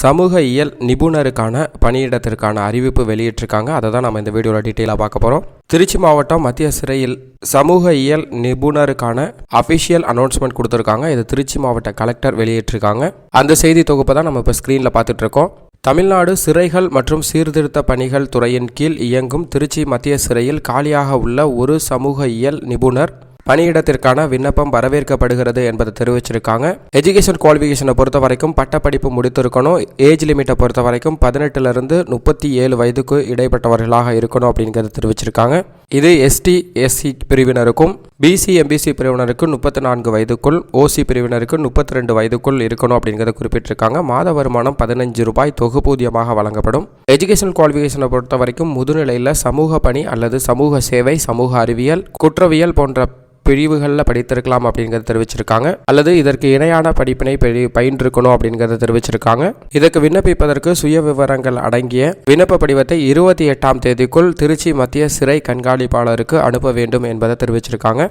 சமூக இயல் நிபுணருக்கான பணியிடத்திற்கான அறிவிப்பு வெளியிட்டிருக்காங்க. அதை தான் நம்ம இந்த வீடியோவில் டீட்டெயிலாக பார்க்க போகிறோம் திருச்சி மாவட்டம் மத்திய சிறையில் சமூக இயல் நிபுணருக்கான அஃபிஷியல் அனௌன்ஸ்மெண்ட் கொடுத்துருக்காங்க. இது திருச்சி மாவட்ட கலெக்டர் வெளியிட்டிருக்காங்க. அந்த செய்தி தொகுப்பை தான் நம்ம இப்போ ஸ்க்ரீனில் பார்த்துட்டு இருக்கோம். தமிழ்நாடு சிறைகள் மற்றும் சீர்திருத்த பணிகள் துறையின் கீழ் இயங்கும் திருச்சி மத்திய சிறையில் காலியாக உள்ள ஒரு சமூக இயல் நிபுணர் பணியிடத்திற்கான விண்ணப்பம் வரவேற்கப்படுகிறது என்பதை தெரிவிச்சிருக்காங்க. எஜுகேஷன் குவாலிஃபிகேஷனை பொறுத்த வரைக்கும் பட்டப்படிப்பு முடித்திருக்கணும். ஏஜ் லிமிட்டை பொறுத்த வரைக்கும் பதினெட்டுலேருந்து முப்பத்தி ஏழு வயதுக்கு இடைப்பட்டவர்களாக இருக்கணும் அப்படிங்கிறத தெரிவிச்சிருக்காங்க. இது எஸ்டி எஸ்சி பிரிவினருக்கும் பிசி எம்பிசி பிரிவினருக்கு முப்பத்தி நான்கு வயதுக்குள் ஓசி பிரிவினருக்கு முப்பத்தி ரெண்டு வயதுக்குள் இருக்கணும் அப்படிங்கிறத குறிப்பிட்டிருக்காங்க. மாத வருமானம் பதினஞ்சு ரூபாய் தொகுப்பூதியமாக வழங்கப்படும். எஜுகேஷன் குவாலிஃபிகேஷனை பொறுத்த வரைக்கும் முதுநிலையில் சமூக பணி அல்லது சமூக சேவை சமூக அறிவியல் குற்றவியல் போன்ற பிரிவுகளில் படித்திருக்கலாம் அப்படிங்கிறத தெரிவிச்சிருக்காங்க. அல்லது இதற்கு இணையான படிப்பினை பெரி பயின்றிருக்கணும் அப்படிங்கிறத தெரிவிச்சிருக்காங்க. இதற்கு விண்ணப்பிப்பதற்கு சுய விவரங்கள் அடங்கிய விண்ணப்ப படிவத்தை இருபத்தி எட்டாம் தேதிக்குள் திருச்சி மத்திய சிறை கண்காணிப்பாளருக்கு அனுப்ப வேண்டும் என்பதை தெரிவிச்சிருக்காங்க.